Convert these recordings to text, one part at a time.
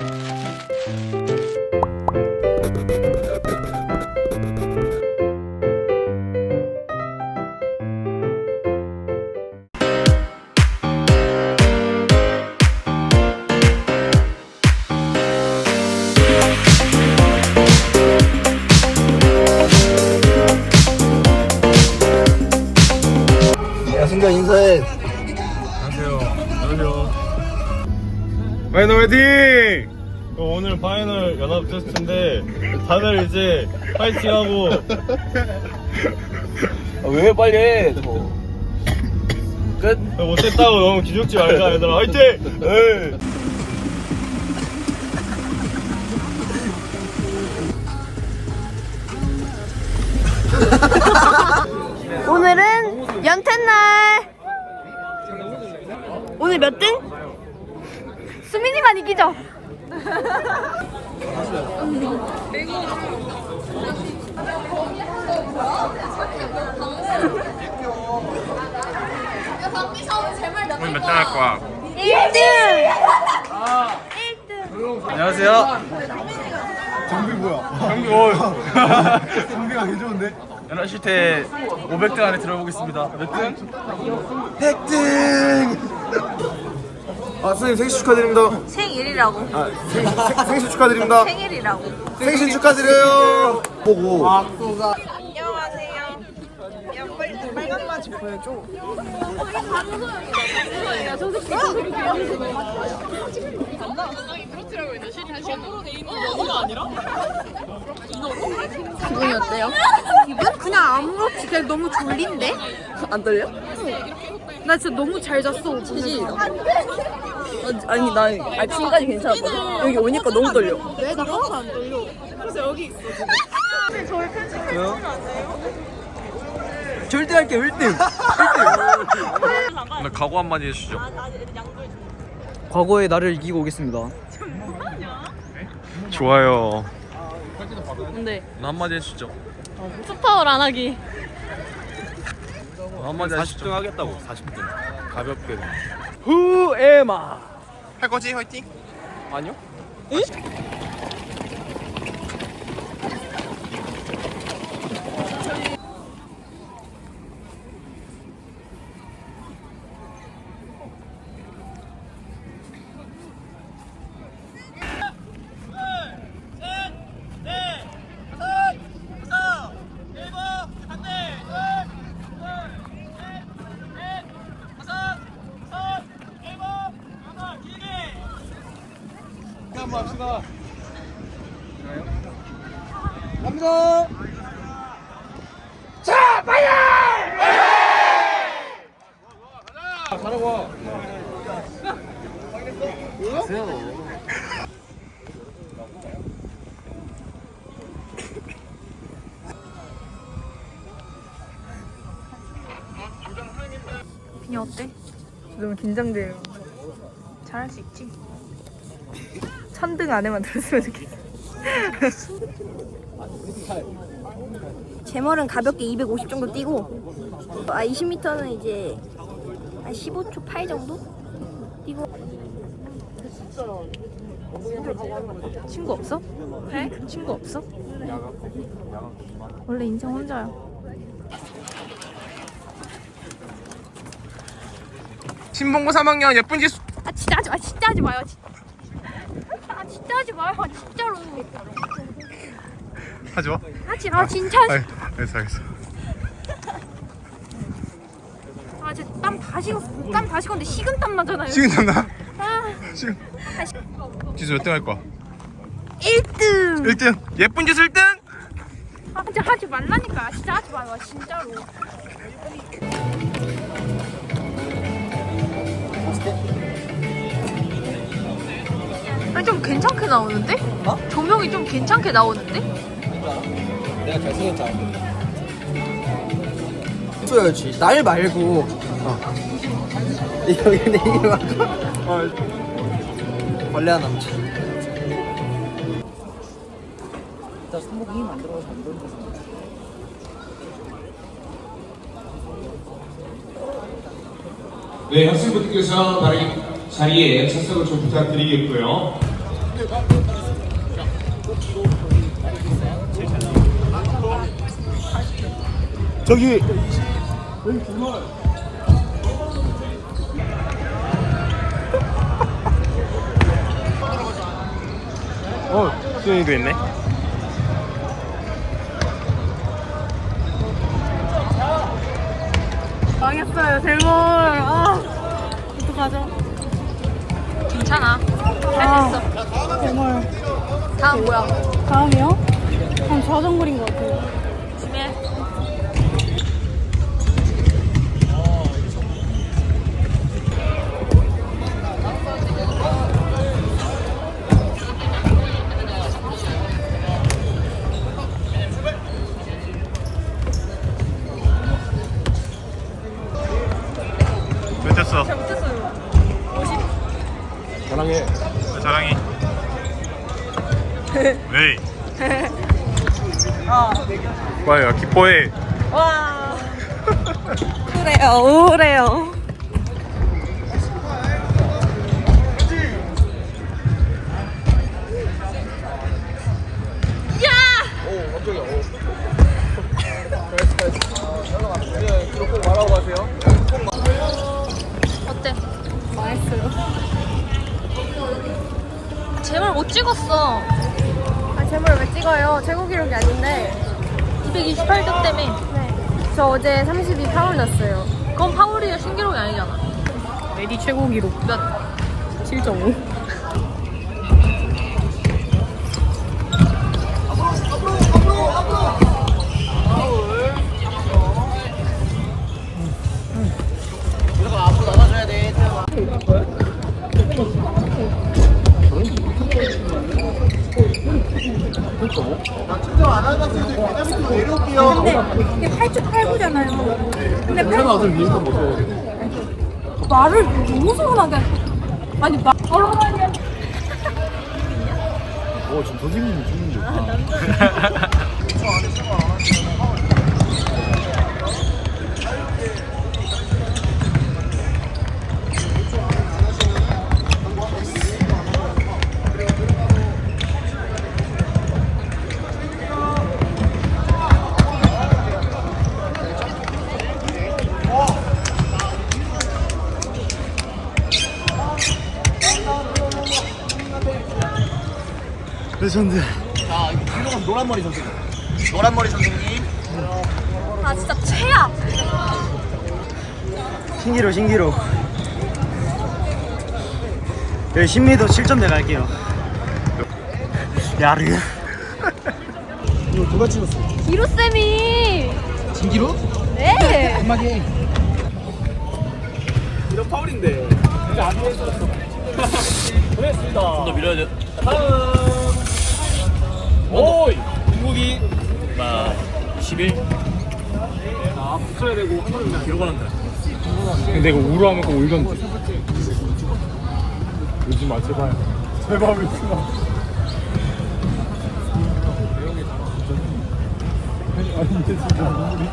야 파이널 화이팅! 어, 오늘 파이널 연합 테스트인데 다들 이제 파이팅하고 왜 빨리 해 뭐. 끝? 못했다고 너무 기죽지 말자 얘들아 화이팅! 에이. 오늘은 연탄날. 오늘 몇 등? 수민이만 이기죠. 오늘 몇등 할 거야? 1등. 안녕하세요 경비 뭐 승비가 개 좋은데? 연합실태 500등 안에 들어보겠습니다 몇 등? 100등 아 선생님 생신 축하드립니다 생일이라고. 아 생, 생, 생신 축하드립니다 생일이라고. 생신 축하드려요 보고 안녕하세요. 보여줘. 기분이 어때요? 기분? 그냥 아무렇지 그냥 너무 졸린데? 안 떨려? 나 진짜 너무 잘 잤어 그지? 아니 나 아침까지 괜찮았거든 여기 오니까 너무 떨려 왜? 나 하나도 안 떨려 그래서 여기 있어 절대 할게 1등 오늘 각오 한마디 해주시죠. 과거의 나를 이기고 오겠습니다. 좋아요. 근데 오늘 한마디 해주시죠. 스파울 안 하기. 오늘 한마디 하시죠. 40등 하겠다고 40등. 가볍게. 후에마 할 거지 화이팅? 아니요 갑니다 비니 어때? 너무 긴장돼요. 잘할 수 있지? 천등 안에만 들었으면 좋겠어. 제멀은 가볍게 250 정도 뛰고 아 20m는 이제 한 15초 8 정도 뛰고 친구 없어? 네? 친구 없어? 원래 인생 혼자야. 신봉고 3학년 예쁜 지수 아 진짜 하지 마 진짜 하지 마요 진짜. 아 진짜 하지 마요 아, 진짜로. 하지 마. 하지 마 진짜 하지 알겠어 알겠어. 아 진짜 땀다 식었어 땀다 식었는데 식은땀 나잖아요. 식은 나? 아. 지금 지수 몇 등 할 거야? 1등. 1등? 예쁜 지수 1등? 아 진짜 하지 말라니까. 진짜 하지 마요 진짜로 아니 좀 괜찮게 나오는데? 어? 조명이 좀 괜찮게 나오는데? 내가 잘생겼잖아. 줘야지. 날 말고. 여기 내 이름 하고 벌레 하나 남지 일단 손목에 힘안 들어가서 안 되는 거지 네, 학생분들께서 다른 자리에 착석을 좀 부탁드리겠고요. 저기 어, 수영이도 있네. 망했어요, 대물. 아, 어떡하죠? 괜찮아. 할 수 있어. 정말 다음 뭐야? 다음이요? 다음 자전거인 것 같아요 기뻐해 와. 우울해요, 우울해요. 최고 기록 몇? 7.5. 근데 이게 8.89잖아요. 근데 말을 너무 서운하게. 아니 말. 어 지금 선생님이 죽는데 레전드 자, 이거 노란머리 선생님. 노란머리 선생님. 아 진짜 최악. 신기로 신기로 여기 신미도 7점 내갈게요 야르 이거 누가 찍었어? 기루 쌤이. 진기로? 네. 한마디 해. 이런 파울인데. 진짜 안 했었어. 보냈습니다. 좀 더 밀어야 돼. 다음. 오이. 중국이. 마 21. 아, 붙여야 되고 한 번은 그냥 기록을 한다. 근데 이거 우울하면 꼭 울던지 울지 마 제발 제발 울지 마 아니 이제 진짜 눈물이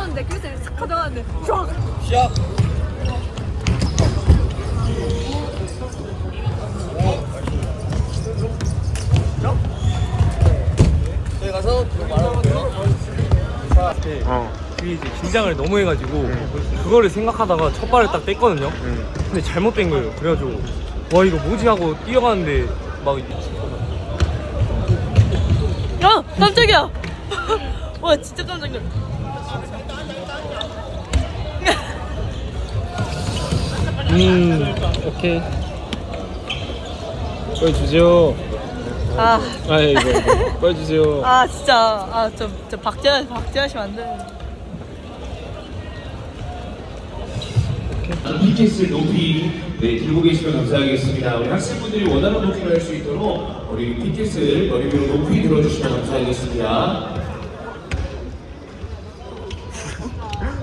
있었는데, 기우쌤이 싹 가져갔는데. 쫙! 시작. 저희 가서 말하고요. 어 이게 이제 긴장을 너무 해가지고 그거를 생각하다가 첫 발을 딱 뺐거든요. 근데 잘못 뺀 거예요. 그래가지고 와 이거 뭐지 하고 뛰어가는데 막어 깜짝이야. 와 진짜 깜짝 놀. 음 오케이 보여주세요. 아. 아 이거 이거 보여주세요. 아 진짜 아저저 박재현 박재현 씨안 돼. PTS를 높이 네, 들고 계시면 감사하겠습니다. 우리 학생분들이 원하는 높이를 할 수 있도록 우리 PTS를 머리 위로 높이 들어주시면 감사하겠습니다.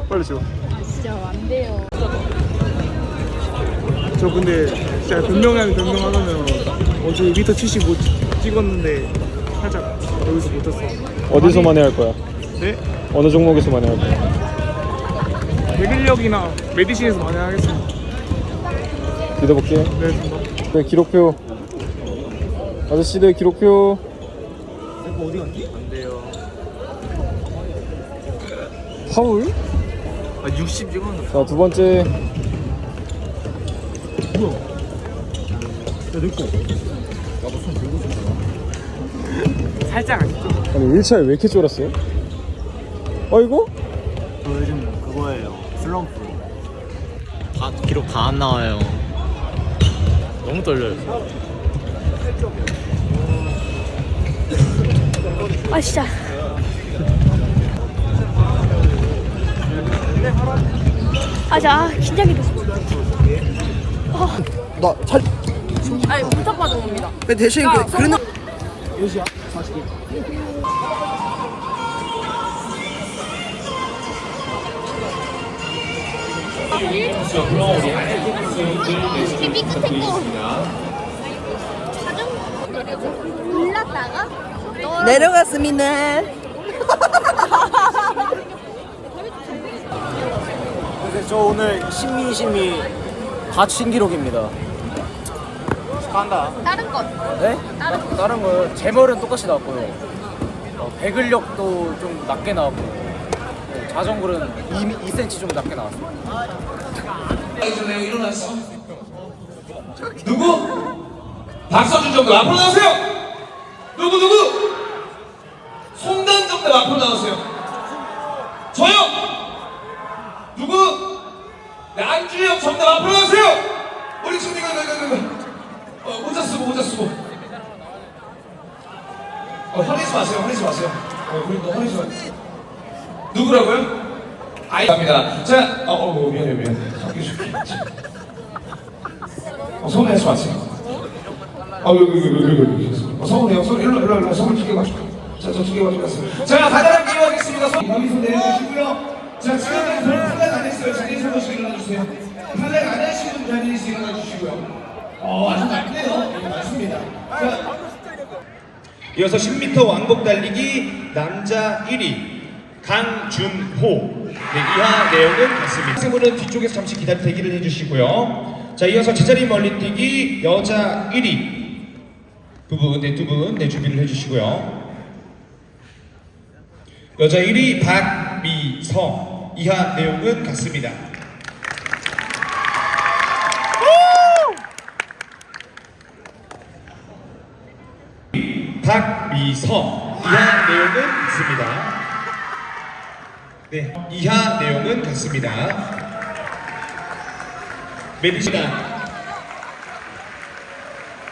빨리 줘. 진짜 안 돼요. 저 근데 진짜 변명하면 변명하면 어제 미터 75 찍었는데 살짝 여기서 못했어. 어디서만 해야 할 거야? 네? 어느 종목에서만 해야 할 거야? 백일력이나 메디신에서 많이 하겠습니다. 믿어볼게. 네, 네, 기록표. 아저씨들 기록표. 어디 갔니? 안 돼요. 파울? 아, 60 찍었는데. 자, 두 번째. 살짝 안 찍어. 아니, 1차에 왜 이렇게 쫄았어요? 어이구? 저 요즘 그거예요. 슬럼프. 다 기록 다 안 나와요. 너무 떨려요. 아 진짜. 아 자, 아, 긴장이 돼. 나 잘. 아니 부탁 받은 겁니다. 근데 대신 그, 그런. 올랐다가 내려갔습니다. 근데 저 오늘 신미 신미 다 신기록입니다. 축하한다. 다른 건 네? 다른 거 제멀은 똑같이 나왔고요. 어, 배근력도 좀 낮게 나왔고 네, 자전거는 2, 2cm 좀 낮게 나왔어요. 일어났어 누구? 박서준 정도 앞으로 나오세요 누구 누구? 송단 정도 앞으로 나오세요 저요 누구? 네, 안주영 정답 앞으로 나오세요 우리 친구 이거 어, 모자 쓰고 모자 쓰고 어, 화내지 마세요 화내지 마세요 어, 우리 너 화내지 마세요 누구라고요? 아이 갑니다. 자, 어, 어, 어 미안해, 미안해. 학교 줄게. 어, 서운해하지 마세요. 어, 여기, 여기, 여기, 여기. 어, 서운해요. 서운, 일로, 일로, 일로. 선물 두개 가지고. 자, 저두개 가지고 갔어요. 자, 간단하게 이용하겠습니다. 손, 여기서 내려주시고요. 자, 지금 별 탈락 안 했어요. 자리에서 한 번씩 일어나주세요. 탈락 안분 자리에서 일어나주시고요. 어, 아주 낫네요. 네, 맞습니다. 자, 이어서 10m 왕복 달리기 남자 1위 강준호 네, 이하 내용은 같습니다. 학생분은 뒤쪽에서 잠시 기다려 대기를 해주시고요. 자 이어서 제자리 멀리뛰기 여자 1위 부분 네, 두분 네, 준비를 해주시고요. 여자 1위 박미성 이하 내용은 같습니다. 박미성 이하 내용은 같습니다. 네, 이하 내용은 같습니다. 메디시나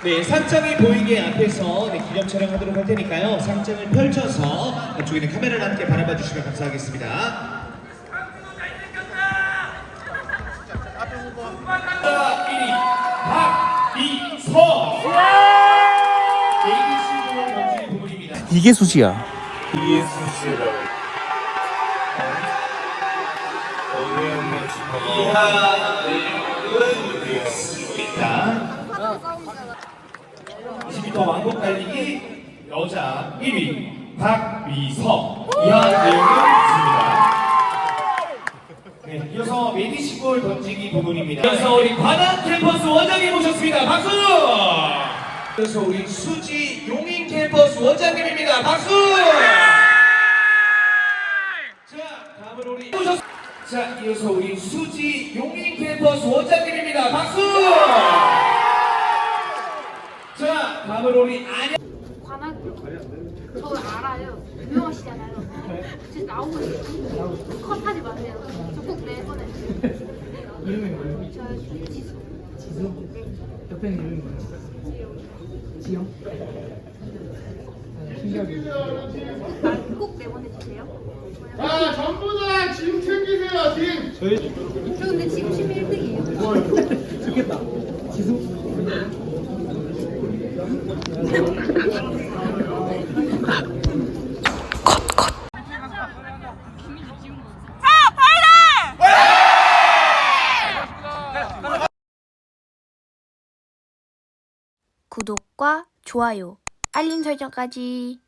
네, 상장이 보이게 앞에서 네, 기념 촬영하도록 할 테니까요. 상장을 펼쳐서 안쪽에 있는 카메라를 함께 바라봐 주시면 감사하겠습니다. 이게 수지야. 이하 내용은 있습니다. 20m 왕복 달리기 여자 1위 박미성 이하 내용은 있습니다. 네, 이어서 메디시볼 던지기 부분입니다. 이어서 우리 관악 캠퍼스 원장님 모셨습니다. 박수! 이어서 우리 수지 용 인 캠퍼스 원장님입니다. 박수! 자, 다음은 우리. 자, 이어서 우리 수지 용인 캠퍼스 원장님입니다. 박수! 자, 다음은 우리 안녕. 관악요. 저 알아요. 유명하시잖아요. 진짜 나오고 있어요. 컷하지 마세요. 저 꼭 내보내주세요. 이름이 뭐예요? 저 지수. 지수? 네. 옆에 있는 이름이 뭐예요? 지영. 신기하게. 자, 아, 전부 다 짐 챙기세요, 짐. 저희 근데 지금 11등이에요. 좋겠다. 지수. 구독과 좋아요, 알림 설정까지.